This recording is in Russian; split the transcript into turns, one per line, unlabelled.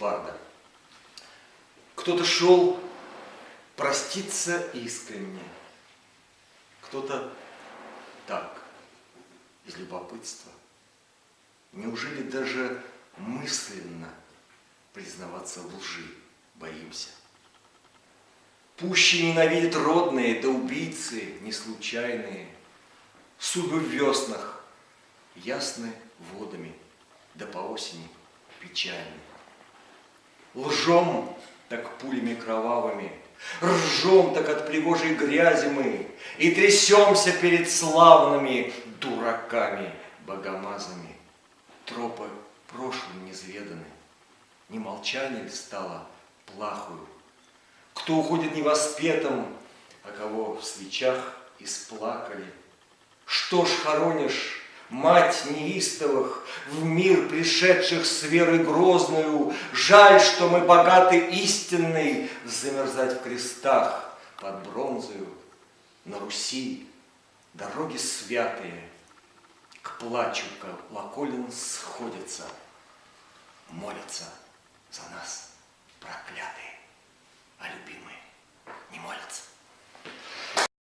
Барда. Кто-то шел проститься искренне, кто-то так, из любопытства. Неужели даже мысленно признаваться в лжи боимся? Пуще ненавидят родные, да убийцы неслучайные. Судьбы в веснах ясны водами, да по осени печальны. Лжем, так пулями кровавыми, Ржем, так от пригожей грязи мы, И трясемся перед славными дураками, богомазами. Тропы прошлым незведаны, Не молчание стало плахую? Кто уходит невоспетым, А кого в свечах исплакали? Что ж хоронишь Мать неистовых, в мир пришедших с веры грозною, Жаль, что мы богаты истинной замерзать в крестах под бронзою. На Руси дороги святые, к плачу колоколен сходятся, Молятся за нас проклятые, а любимые не молятся.